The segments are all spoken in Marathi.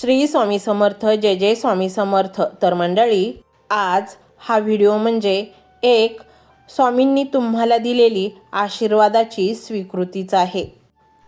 श्री स्वामी समर्थ जय जय स्वामी समर्थ. तर मंडळी आज हा व्हिडिओ म्हणजे एक स्वामींनी तुम्हाला दिलेली आशीर्वादाची स्वीकृतीच आहे.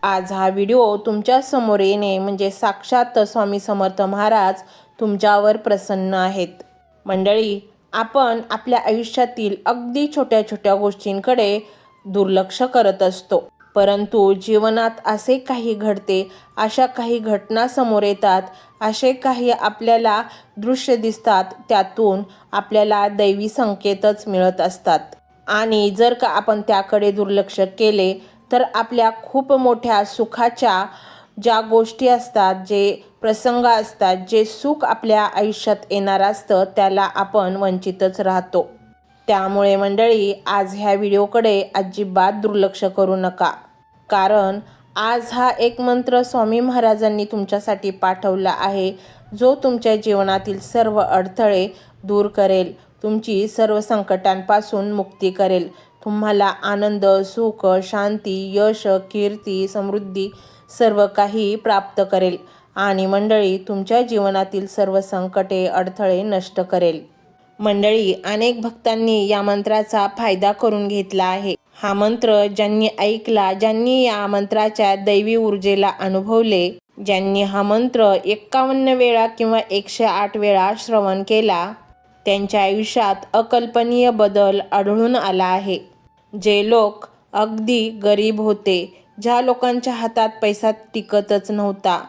आज हा व्हिडिओ तुमच्यासमोर येणे म्हणजे साक्षात स्वामी समर्थ महाराज तुमच्यावर प्रसन्न आहेत. मंडळी आपण आपल्या आयुष्यातील अगदी छोट्या छोट्या गोष्टींकडे दुर्लक्ष करत असतो. परंतु जीवनात असे काही घडते अशा काही घटना समोर येतात असे काही आपल्याला दृश्य दिसतात त्यातून आपल्याला दैवी संकेतच मिळत असतात. आणि जर का आपण त्याकडे दुर्लक्ष केले तर आपल्या खूप मोठ्या सुखाच्या ज्या गोष्टी असतात जे प्रसंग असतात जे सुख आपल्या आयुष्यात येणार असतं त्याला आपण वंचितच राहतो. त्यामुळे मंडळी आज ह्या व्हिडिओकडे अजिबात दुर्लक्ष करू नका. कारण आज हा एक मंत्र स्वामी महाराजांनी तुमच्यासाठी पाठवला आहे जो तुमच्या जीवनातील सर्व अडथळे दूर करेल तुमची सर्व संकटांपासून मुक्ती करेल. तुम्हाला आनंद सुख शांती यश कीर्ती समृद्धी सर्व काही प्राप्त करेल आणि मंडळी तुमच्या जीवनातील सर्व संकटे अडथळे नष्ट करेल. मंडळी अनेक भक्तांनी या मंत्राचा फायदा करून घेतला आहे. हा मंत्र ज्यांनी ऐकला ज्यांनी या मंत्राच्या दैवी ऊर्जेला अनुभवले ज्यांनी हा मंत्र एक्कावन्न वेळा किंवा एकशे आठ वेळा श्रवण केला त्यांच्या आयुष्यात अकल्पनीय बदल आढळून आला आहे. जे लोक अगदी गरीब होते ज्या लोकांच्या हातात पैसा टिकतच नव्हता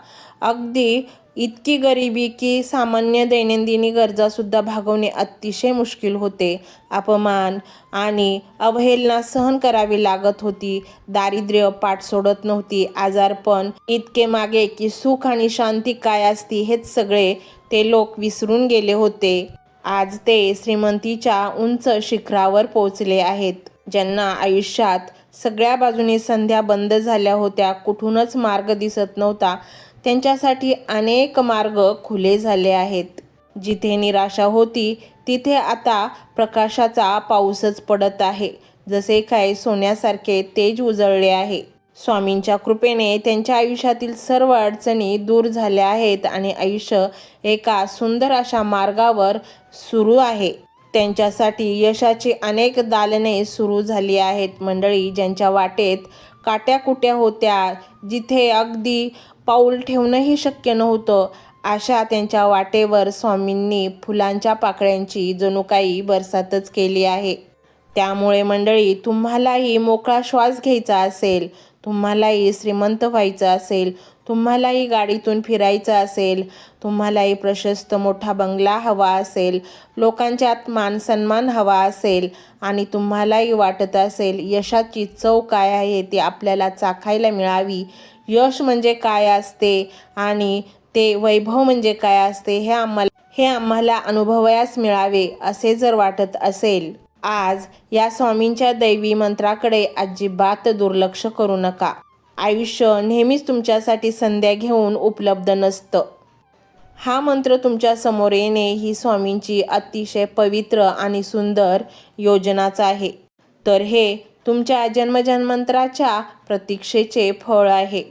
अगदी इतकी गरिबी की सामान्य दैनंदिनी गरजासुद्धा भागवणे अतिशय मुश्किल होते. अपमान आणि अवहेलना सहन करावी लागत होती. दारिद्र्य पाठ सोडत नव्हती. आजारपण इतके मागे की सुख आणि शांती काय असती हेच सगळे ते लोक विसरून गेले होते. आज ते श्रीमंतीच्या उंच शिखरावर पोहोचले आहेत. ज्यांना आयुष्यात सगळ्या बाजूने संध्या बंद झाल्या होत्या कुठूनच मार्ग दिसत नव्हता. त्यांच्यासाठी अनेक मार्ग खुले झाले आहेत. जिथे निराशा होती तिथे आता प्रकाशाचा पाऊसच पडत आहे. जसे काय सोन्यासारखे तेज उजळले आहे. स्वामींच्या कृपेने त्यांच्या आयुष्यातील सर्व अडचणी दूर झाल्या आहेत आणि आयुष्य एका सुंदर अशा मार्गावर सुरू आहे. त्यांच्यासाठी यशाची अनेक दालने सुरू झाली आहेत. मंडळी ज्यांच्या वाटेत काट्याकुट्या होत्या जिथे अगदी पाऊल ठेवणंही शक्य नव्हतं. अशा त्यांच्या वाटेवर स्वामींनी फुलांच्या पाकळ्यांची जणू काही बरसातच केली आहे. त्यामुळे मंडळी तुम्हालाही मोकळा श्वास घ्यायचा असेल तुम्हालाही श्रीमंत व्हायचं असेल तुम्हालाही गाडीतून फिरायचं असेल तुम्हालाही प्रशस्त मोठा बंगला हवा असेल लोकांच्यात मान सन्मान हवा असेल आणि तुम्हालाही वाटत असेल यशाची चव काय आहे ती आपल्याला चाखायला मिळावी यश म्हणजे काय असते आणि ते वैभव म्हणजे काय असते हे आम्हाला हे आम्हाला अनुभवयास मिळावे असे जर वाटत असेल आज या स्वामींच्या दैवी मंत्राकडे अजिबात दुर्लक्ष करू नका. आयुष्य नेहमीच तुमच्यासाठी संध्या घेऊन उपलब्ध नसतं. हा मंत्र तुमच्यासमोर येणे ही स्वामींची अतिशय पवित्र आणि सुंदर योजनाच आहे. तर हे तुमच्या जन्मजन्मांतराच्या प्रतीक्षेचे फळ आहे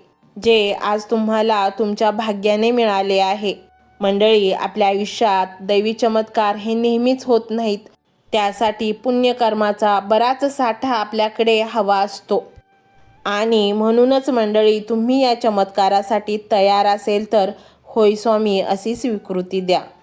जे आज तुम्हाला तुमच्या भाग्याने मिळाले आहे. मंडळी आपल्या आयुष्यात दैवी चमत्कार हे नेहमीच होत नाहीत. त्यासाठी पुण्यकर्माचा बराच साठा आपल्याकडे हवा असतो. आणि म्हणूनच मंडळी तुम्ही या चमत्कारासाठी तयार असेल तर होय स्वामी अशी स्वीकृती द्या.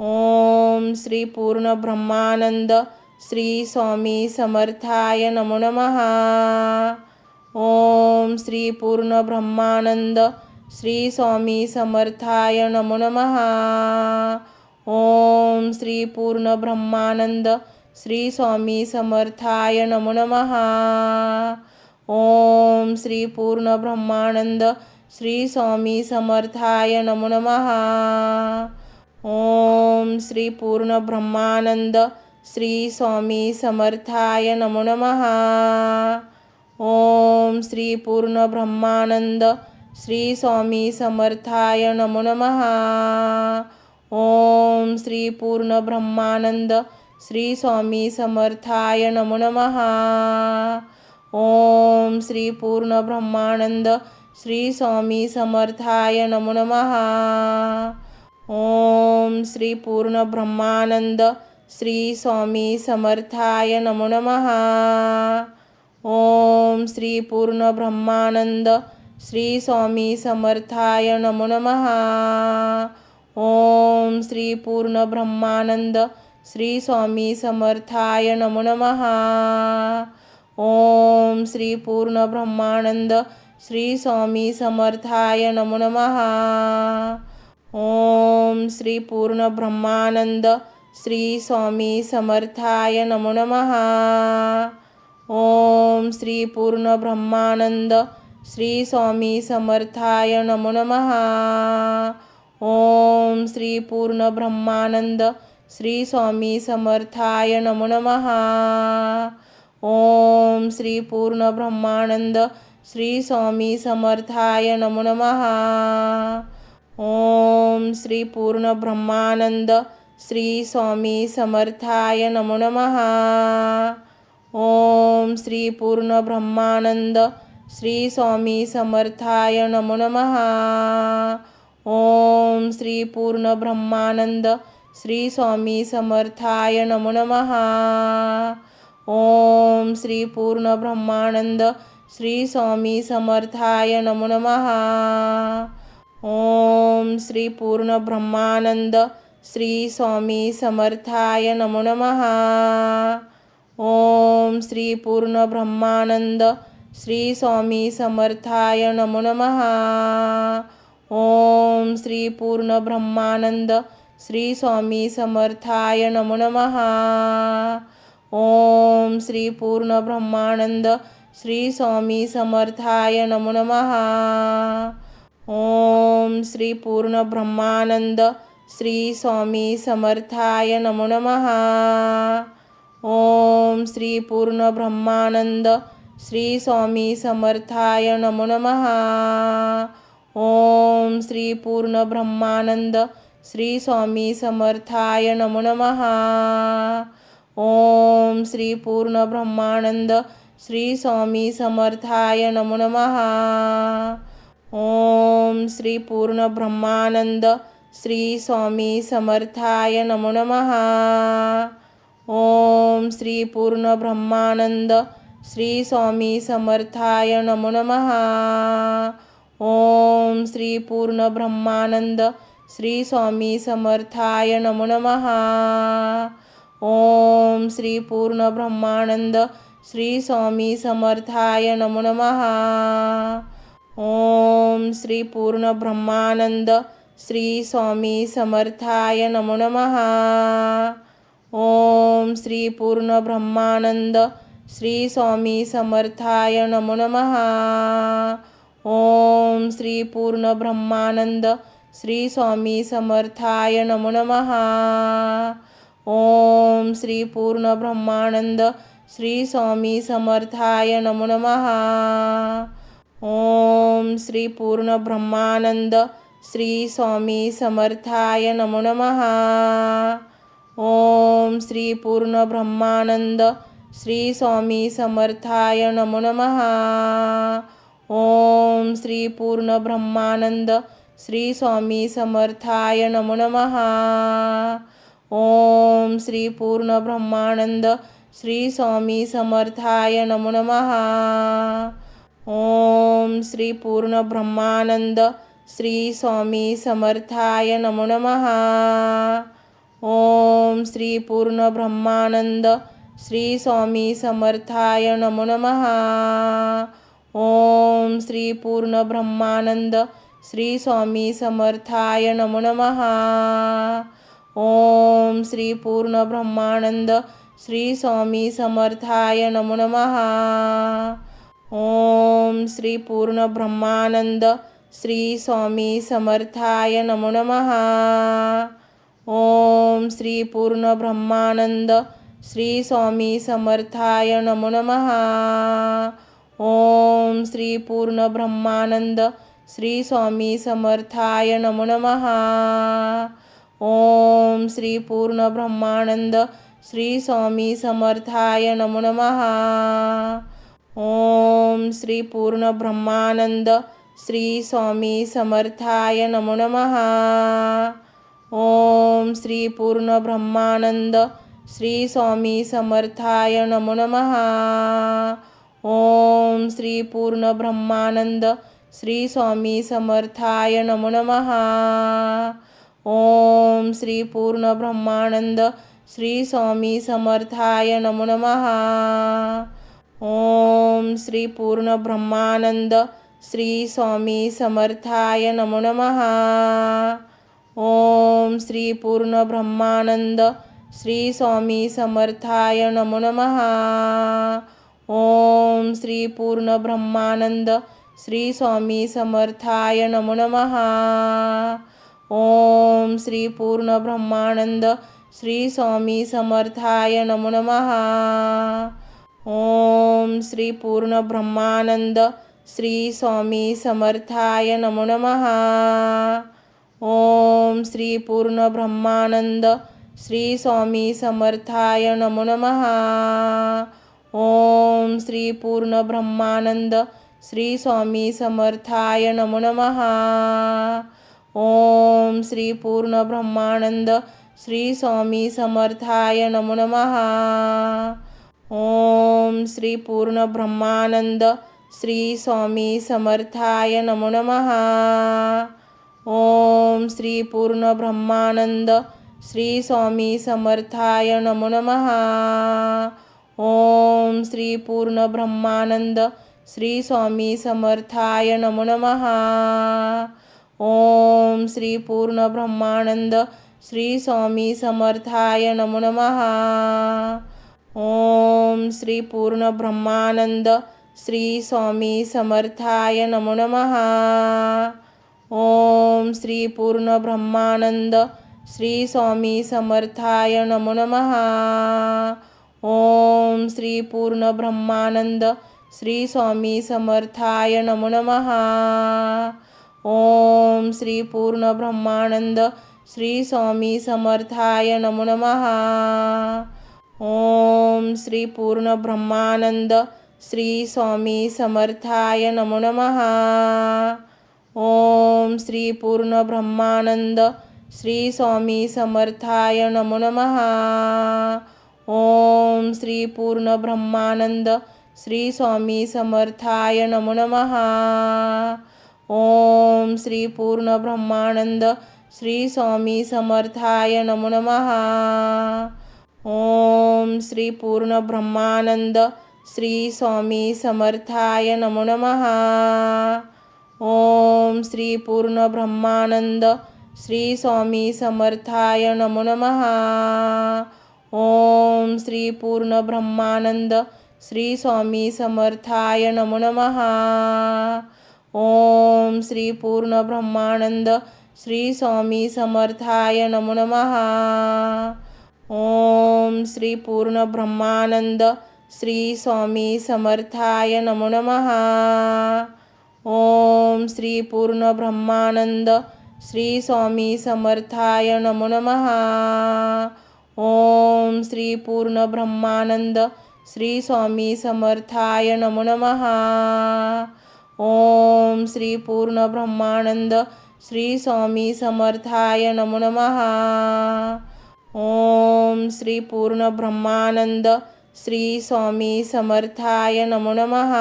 ओम श्री पूर्ण ब्रह्मानंद श्री स्वामी समर्थाय नमो नमः. ओम श्री पूर्ण ब्रह्मानंद श्री स्वामी समर्थाय नमो नमः. ओम श्री पूर्ण ब्रह्मानंद श्री स्वामी समर्थाय नमो नमः. ओम श्री पूर्ण ब्रह्मानंद श्री स्वामी समर्थाय नमो नमः. ओम श्री पूर्ण ब्रह्मानंद श्री स्वामी समर्थाय नमो नमः. ओम श्री पूर्ण ब्रह्मानंद श्री स्वामी समर्थाय नमो नमः. ओम श्री पूर्ण ब्रह्मानंद श्री स्वामी समर्थाय नमो नमः. ओम श्री पूर्ण ब्रह्मानंद श्री स्वामी समर्थाय नमो नमः. ओम श्री पूर्ण ब्रह्मानंद श्री स्वामी समर्थाय नमो नमः. ओम श्री पूर्ण ब्रह्मानंद श्री स्वामी समर्थाय नमो नमः. ओम श्री पूर्ण ब्रह्मानंद श्री स्वामी समर्थाय नमो नमः. ओम श्री पूर्ण ब्रह्मानंद श्री स्वामी समर्थाय नमो नमः. ओम श्री पूर्ण ब्रह्मानंद श्री स्वामी समर्थाय नमो नमः. ओम श्री पूर्ण ब्रह्मानंद श्री स्वामी समर्थाय नमो नमः. ओम श्री पूर्ण ब्रह्मानंद श्री स्वामी समर्थाय नमो नमः. ओम श्री पूर्ण ब्रह्मानंद श्री स्वामी समर्थाय नमो नमः. ओम श्री पूर्ण ब्रह्मानंद श्री स्वामी समर्थाय नमो नमः. ओम श्री पूर्ण ब्रह्मानंद श्री स्वामी समर्थाय नमो नमः. ओम श्री पूर्ण ब्रह्मानंद श्री स्वामी समर्थाय नमो नमः. ओम श्री पूर्ण ब्रह्मानंद श्री स्वामी समर्थाय नमो नमः. ओम श्री पूर्ण ब्रह्मानंद श्री स्वामी समर्थाय नमो नमः. ओम श्री पूर्ण ब्रह्मानंद श्री स्वामी समर्थाय नमो नमः. ओम श्री पूर्ण ब्रह्मानंद श्री स्वामी समर्थाय नमो नमः. ओम श्री पूर्ण ब्रह्मानंद श्री स्वामी समर्थाय नमो नमः. ओम श्री पूर्ण ब्रह्मानंद श्री स्वामी समर्थाय नमो नमः. ओम श्री पूर्ण ब्रह्मानंद श्री स्वामी समर्थाय नमो नमः. ओम श्री पूर्ण ब्रह्मानंद श्री स्वामी समर्थाय नमो नमः. ओम श्री पूर्ण ब्रह्मानंद श्री स्वामी समर्थाय नमो नमः. ओम श्री पूर्ण ब्रह्मानंद श्री स्वामी समर्थाय नमो नमः. ओम श्री पूर्ण ब्रह्मानंद श्री स्वामी समर्थाय नमो नमः. ओम श्री पूर्ण ब्रह्मानंद श्री स्वामी समर्थाय नमो नमः. ओम श्री पूर्ण ब्रह्मानंद श्री स्वामी समर्थाय नमो नमः. ओम श्री पूर्ण ब्रह्मानंद श्री स्वामी समर्थाय नमो नमः. ओम श्री पूर्ण ब्रह्मानंद श्री स्वामी समर्थाय नमो नमः. ओम श्री पूर्ण ब्रह्मानंद श्री स्वामी समर्थाय नमो नमः. ओम श्री पूर्ण ब्रह्मानंद श्री स्वामी समर्थाय नमो नमः. ओम श्री पूर्ण ब्रह्मानंद श्री स्वामी समर्थाय नमो नमः. ओम श्री पूर्ण ब्रह्मानंद श्री स्वामी समर्थाय नमो नमः. ओम श्री पूर्ण ब्रह्मानंद श्री स्वामी समर्थाय नमो नमः. ओम श्री पूर्ण ब्रह्मानंद श्री स्वामी समर्थाय नमो नमः. ओम श्री पूर्ण ब्रह्मानंद श्री स्वामी समर्थाय नमो नमः. ओम श्री पूर्ण ब्रह्मानंद श्री स्वामी समर्थाय नमो नमः. ओम श्री पूर्ण ब्रह्मानंद श्री स्वामी समर्थाय नमो नमः. ओम श्री पूर्ण ब्रह्मानंद श्री स्वामी समर्थाय नमो नमः. ओम श्री पूर्ण ब्रह्मानंद श्री स्वामी समर्थाय नमो नमः. ओम श्री पूर्ण ब्रह्मानंद श्री स्वामी समर्थाय नमो नमः. ओम श्री पूर्ण ब्रह्मानंद श्री स्वामी समर्थाय नमो नमः. ओम श्री पूर्ण ब्रह्मानंद श्री स्वामी समर्थाय नमो नमः. ओम श्री पूर्ण ब्रह्मानंद श्री स्वामी समर्थाय नमो नमः. ओम श्री पूर्ण ब्रह्मानंद श्री स्वामी समर्थाय नमो नमः. ओम श्री पूर्ण ब्रह्मानंद श्री स्वामी समर्थाय नमो नमः. ओम श्री पूर्ण ब्रह्मानंद श्री स्वामी समर्थाय नमो नमः. ओम श्री पूर्ण ब्रह्मानंद श्री स्वामी समर्थाय नमो नमः. ओम श्री पूर्ण ब्रह्मानंद श्री स्वामी समर्थाय नमो नमः. ओम श्री पूर्ण ब्रह्मानंद श्री स्वामी समर्थाय नमो नमः. ओम श्री पूर्ण ब्रह्मानंद श्री स्वामी समर्थाय नमो नमः. ओम श्री पूर्ण ब्रह्मानंद श्री स्वामी समर्थाय नमो नमः. ओम श्री पूर्ण ब्रह्मानंद श्री स्वामी समर्थाय नमो नमः. ओम श्री पूर्ण ब्रह्मानंद श्री स्वामी समर्थाय नमो नमः. ओम श्री पूर्ण ब्रह्मानंद श्री स्वामी समर्थाय नमो नमः. ओम श्री पूर्ण ब्रह्मानंद श्री स्वामी समर्थाय नमो नमः. ओम श्री पूर्ण ब्रह्मानंद श्री स्वामी समर्थाय नमो नमः. ओम श्री पूर्ण ब्रह्मानंद श्री स्वामी समर्थाय नमो नमः. ओम श्री पूर्ण ब्रह्मानंद श्री स्वामी समर्थाय नमो नमः. ओम श्री पूर्ण ब्रह्मानंद श्री स्वामी समर्थाय नमो नमः. ओम श्री पूर्ण ब्रह्मानंद श्री स्वामी समर्थाय नमो नमः. ओम श्री पूर्ण ब्रह्मानंद श्री स्वामी समर्थाय नमो नमः. ओम श्री पूर्ण ब्रह्मानंद श्री स्वामी समर्थाय नमो नमः. ओम श्री पूर्ण ब्रह्मानंद श्री स्वामी समर्थाय नमो नमः. ओम श्री पूर्ण ब्रह्मानंद श्री स्वामी समर्थाय नमो नमः. ओम श्री पूर्ण ब्रह्मानंद श्री स्वामी समर्थाय नमो नमः. ओम श्री पूर्ण ब्रह्मानंद श्री स्वामी समर्थाय नमो नमः. ओम श्री पूर्ण ब्रह्मानंद श्री स्वामी समर्थाय नमो नमः. ओम श्री पूर्ण ब्रह्मानंद श्री स्वामी समर्थाय नमो नमः. ओम श्री पूर्ण ब्रह्मानंद श्री स्वामी समर्थाय नमो नमः. ओम श्री पूर्ण ब्रह्मानंद श्री स्वामी समर्थाय नमो नमः. ओम श्री पूर्ण ब्रह्मानंद श्री स्वामी समर्थाय नमो नमः. ओम श्री पूर्ण ब्रह्मानंद श्री स्वामी समर्थाय नमो नमः. ओम श्री पूर्ण ब्रह्मानंद श्री स्वामी समर्थाय नमो नमः. ओम श्री पूर्ण ब्रह्मानंद श्री स्वामी समर्थाय नमो नमः. ओम श्री पूर्ण ब्रह्मानंद श्री स्वामी समर्थाय नमो नमः.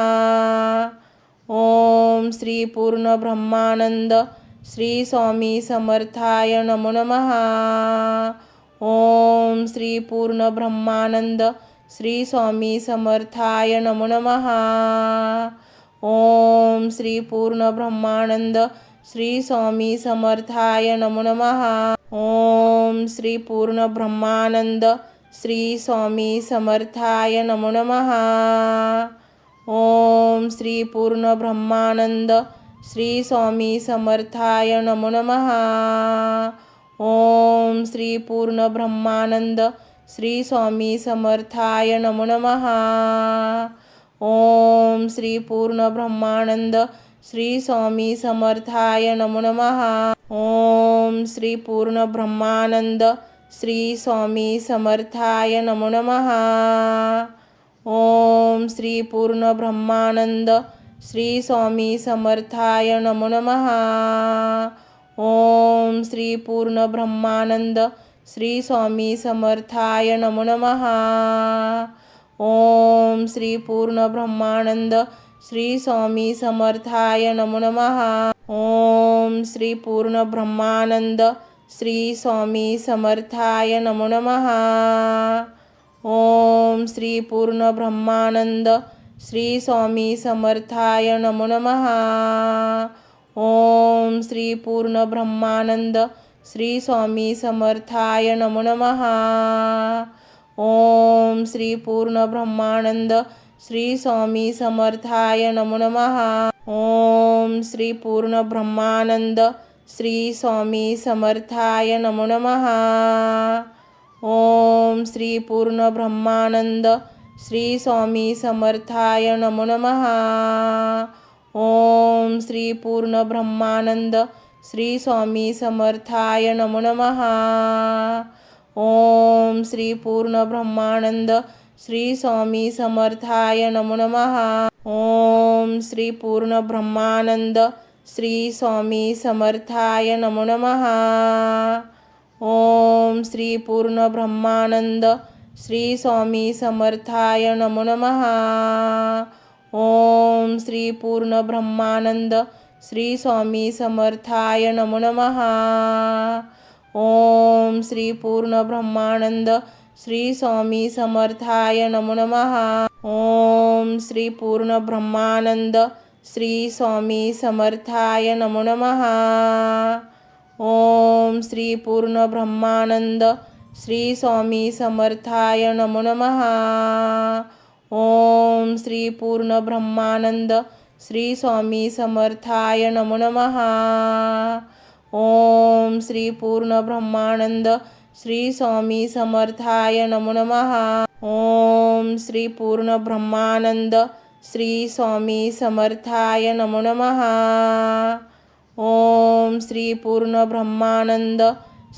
ओम श्री पूर्ण ब्रह्मानंद श्री स्वामी समर्थाय नमो नमः. ओम श्री पूर्ण ब्रह्मानंद श्री स्वामी समर्थाय नमो नमः. ओम श्री पूर्ण ब्रह्मानंद श्री स्वामी समर्थाय नमो नमः. ओम श्री पूर्ण ब्रह्मानंद श्री स्वामी समर्थाय नमो नमः. ओम श्री पूर्ण ब्रह्मानंद श्री स्वामी समर्थाय नमो नमः. ओम श्री पूर्ण ब्रह्मानंद श्री स्वामी समर्थाय नमो नमः. ओम श्री पूर्ण ब्रह्मानंद श्री स्वामी समर्थाय नमो नमः। ओम श्री पूर्ण ब्रह्मानंद श्री स्वामी समर्थाय नमो नमः। ओम श्री पूर्ण ब्रह्मानंद श्री स्वामी समर्थाय नमो नमः। ओम श्री पूर्ण ब्रह्मानंद श्री स्वामी समर्थाय नमो नमः। ओम श्री पूर्ण ब्रह्मानंद श्री स्वामी समर्थाय नमो नमः. ओम श्री पूर्ण ब्रह्मानंद श्री स्वामी समर्थाय नमो नमः. ओम श्री पूर्ण ब्रह्मानंद श्री स्वामी समर्थाय नमो नमः. ओम श्री पूर्ण ब्रह्मानंद श्री स्वामी समर्थाय नमो नमः. ओम श्री पूर्ण ब्रह्मानंद श्री स्वामी समर्थाय नमो नमः. ओम श्री पूर्ण ब्रह्मानंद श्री स्वामी समर्थाय नमो नमः. ओम श्री पूर्ण ब्रह्मानंद श्री स्वामी समर्थाय नमो नमः. ओम श्री पूर्ण ब्रह्मानंद श्री स्वामी समर्थाय नमो नमः. ओम श्री पूर्ण ब्रह्मानंद श्री स्वामी समर्थाय नमो नमः। ओम श्री पूर्ण ब्रह्मानंद। श्री स्वामी समर्थाय नमो नमः। ओम श्री पूर्ण ब्रह्मानंद। श्री स्वामी समर्थाय नमो नमः। ओम श्री पूर्ण ब्रह्मानंद। श्री स्वामी समर्थाय नमो नमः। ओम श्री पूर्ण ब्रह्मानंद। श्री स्वामी समर्थाय नमो नमः। ओम श्री पूर्ण ब्रह्मानंद श्री स्वामी समर्थाय नमो नमः। ओम श्री पूर्ण ब्रह्मानंद श्री स्वामी समर्थाय नमो नमहा ओम श्री पूर्ण ब्रह्मानंद श्री स्वामी समर्थाय नमो नमः। ओम श्री पूर्ण ब्रह्मानंद श्री स्वामी समर्थाय नमो नमः। ओम श्री पूर्ण ब्रह्मानंद श्री स्वामी समर्थाय नमो नमः। ओम श्री पूर्ण ब्रह्मानंद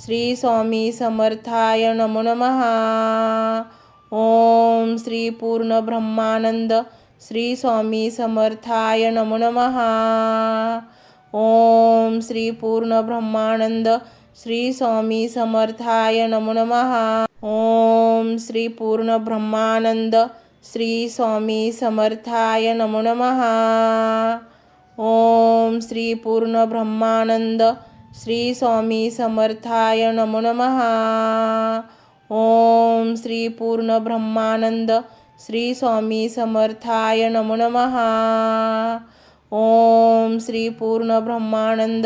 श्री स्वामी समर्थाय नमो। नमहा ओम श्री पूर्ण ब्रह्मानंद श्री स्वामी समर्थाय नमो नमः। ओम श्री पूर्ण ब्रह्मानंद श्री स्वामी समर्थाय नमो नमः। ओम श्री पूर्ण ब्रह्मानंद श्री स्वामी समर्थाय नमो नमः। ओम श्री पूर्ण ब्रह्मानंद श्री स्वामी समर्थाय नमो नमः। ओम श्री पूर्ण ब्रह्मानंद श्री स्वामी समर्थाय नमो नमः। ओम श्री पूर्ण ब्रह्मानंद